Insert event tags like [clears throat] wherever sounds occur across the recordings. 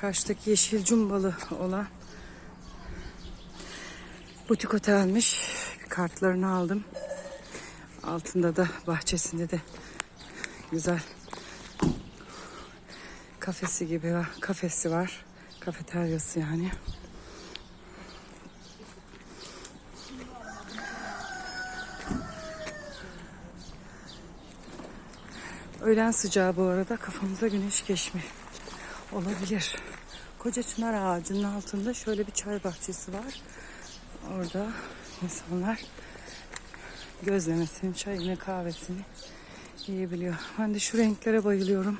Karşıdaki yeşil cumbalı olan butik otelmiş. Kartlarını aldım. Altında da bahçesinde de güzel kafesi gibi var. Kafesi var. Kafeteryası yani. Öğlen sıcağı bu arada kafamıza güneş geçmi olabilir. Koca çınar ağacının altında şöyle bir çay bahçesi var. Orada insanlar gözlemesini, çayını, kahvesini yiyebiliyor. Ben de şu renklere bayılıyorum.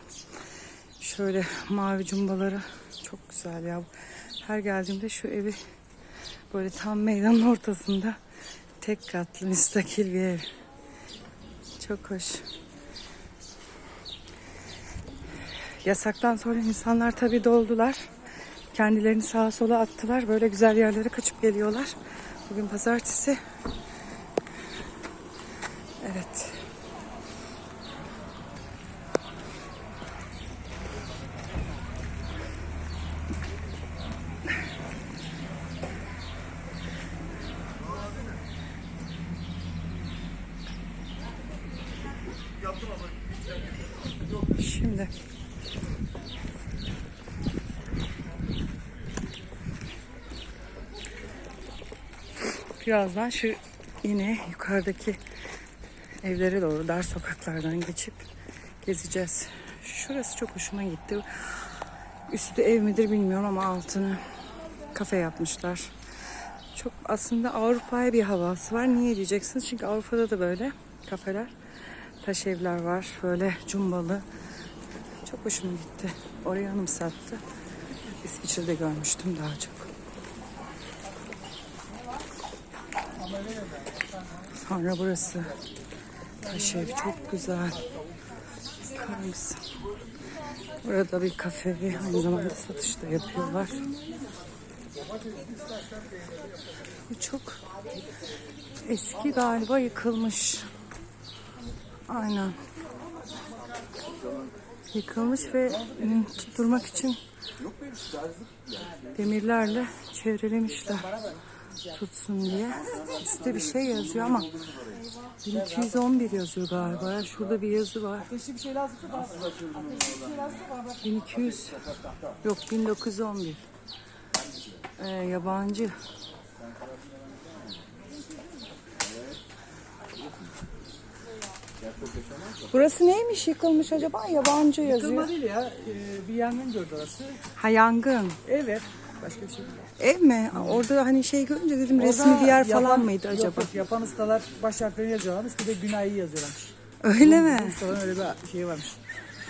Şöyle mavi cumbaları çok güzel ya. Her geldiğimde şu evi böyle tam meydanın ortasında tek katlı müstakil bir ev. Çok hoş. Yasaktan sonra insanlar tabii doldular. Kendilerini sağa sola attılar. Böyle güzel yerlere kaçıp geliyorlar. Bugün pazartesi. Evet. Şimdi birazdan şu yine yukarıdaki evlere doğru dar sokaklardan geçip gezeceğiz. Şurası çok hoşuma gitti. Üstü ev midir bilmiyorum ama altını kafe yapmışlar. Çok aslında Avrupa'ya bir havası var. Niye diyeceksiniz? Çünkü Avrupa'da da böyle kafeler, taş evler var. Böyle cumbalı. Çok hoşuma gitti. Orayı anımsattı. İsviçre'de görmüştüm daha çok. Sonra burası. Taş ev çok güzel. Bakar? Burada bir kafe aynı zamanda satış da yapıyorlar. Bu çok eski galiba yıkılmış. Aynen. Yıkılmış ve tutturmak için demirlerle çevrelemişler tutsun diye. Üstte bir şey yazıyor ama 1211 yazıyor galiba. Ya Şurada bir yazı var. 1200 yok 1911 ee, yabancı Burası neymiş yıkılmış acaba? Yabancı yazıyor. Yıkılma değil ya. Ee, bir yangın gördü orası. Ha yangın. Evet. Başka bir şey değil. Ev mi? Orada hani şey görünce dedim Orada resmi bir yer falan yapan- mıydı yok, acaba? yok, yapan ustalar baş harflerini yazıyorlarmış. Bir de günahı yazıyorlarmış. Öyle mi? Ustaların öyle bir şey varmış.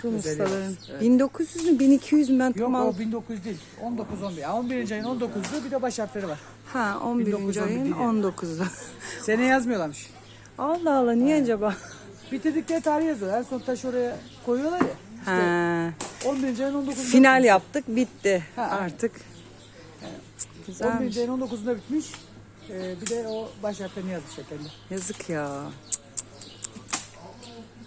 Rum Özelliği ustaların. var. 1900 mü 1200 mü ben Yok o 1900 değil. 19 11. Yani 11. ayın 19'u bir de baş harfleri var. Ha 11. 1911 ayın değil. 19'u. Sene yazmıyorlarmış. Allah Allah niye acaba? Bitirdikleri tarih yazıyorlar. En son taş oraya koyuyorlar ya. Ha. 11. ayın 19'unda Final yaptık bitti Ha. artık. Güzelmiş. 11. ayın 19'unda bitmiş. Ee, bir de o baş harflerini yazmışlar kendi. Yazık ya.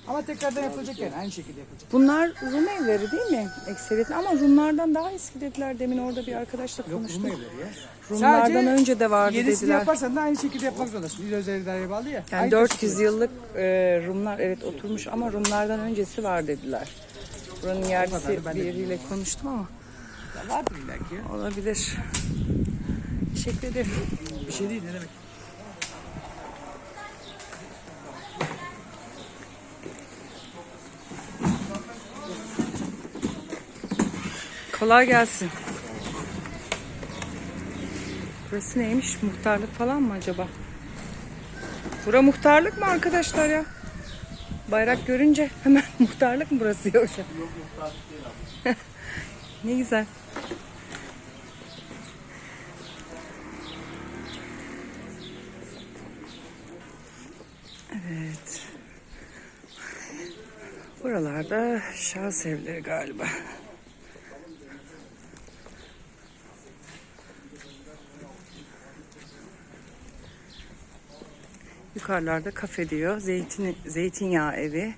Ama tekrardan yapılacak yani. Aynı şekilde yapılacak. Bunlar Rum evleri değil mi? Ekseriyetle ama Rumlardan daha eski dediler. Demin orada bir arkadaşla Yok konuştum. Rum evleri ya. Rumlardan Sadece önce de vardı Yenisini dediler. yaparsan da aynı şekilde yapmak zorundasın. İl özel idareye bağlı ya. Yani Aynı 400 taşı yıllık e, Rumlar evet oturmuş ama Rumlardan öncesi var dediler. Buranın yerlisi biriyle konuştum ama koyuyor. Vardır ya. olabilir. Teşekkür ederim. Bir şey değil ne demek. Kolay gelsin. Burası neymiş? Muhtarlık falan mı acaba? Bura muhtarlık mı arkadaşlar ya? Bayrak görünce hemen [laughs] muhtarlık mı burası yoksa? Yok muhtarlık değil abi. [laughs] ne güzel. Evet. Buralarda şahıs evleri galiba. Yukarılarda kafe diyor. Zeytin, zeytinyağı evi.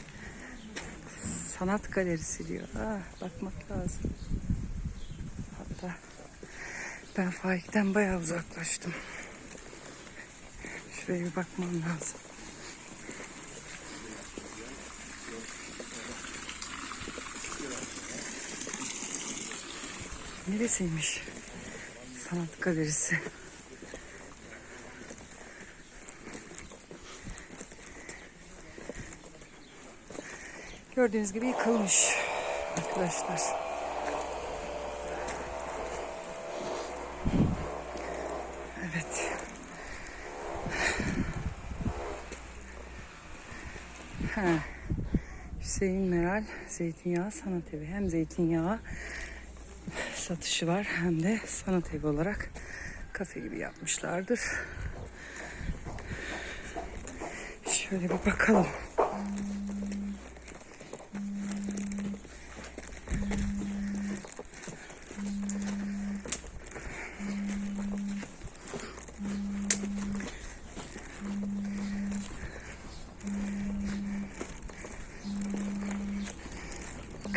Sanat galerisi diyor. Ah, bakmak lazım. Da. Ben Faik'ten bayağı uzaklaştım. Şuraya bir bakmam lazım. Neresiymiş? Sanat galerisi. Gördüğünüz gibi yıkılmış arkadaşlar. Ha. Hüseyin Meral Zeytinyağı Sanat Evi. Hem zeytinyağı satışı var hem de sanat evi olarak kafe gibi yapmışlardır. Şöyle bir bakalım.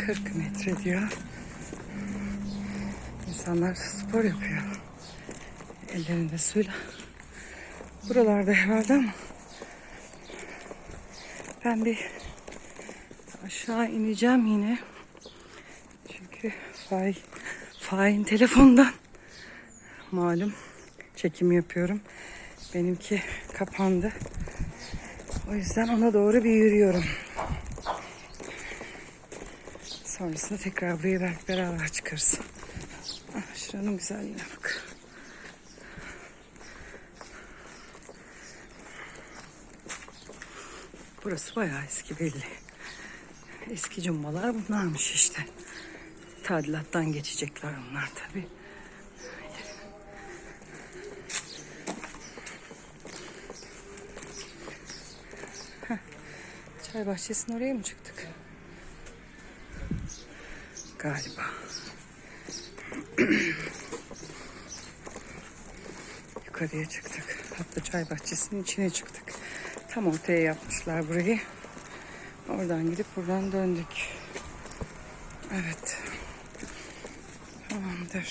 Kırk metre diyor. İnsanlar spor yapıyor. Ellerinde suyla. Buralarda herhalde ama ben bir aşağı ineceğim yine. Çünkü fay, fain telefondan malum çekim yapıyorum. Benimki kapandı. O yüzden ona doğru bir yürüyorum. Sonrasında tekrar buraya belki beraber çıkarız. Ah, şuranın güzelliğine bak. Burası bayağı eski belli. Eski cumbalar bunlarmış işte. Tadilattan geçecekler bunlar tabii. Çay bahçesinin oraya mı çıktık? Galiba. [clears throat] Yukarıya çıktık. Hatta çay bahçesinin içine çıktık. Tam ortaya yapmışlar burayı. Oradan gidip buradan döndük. Evet. Tamamdır.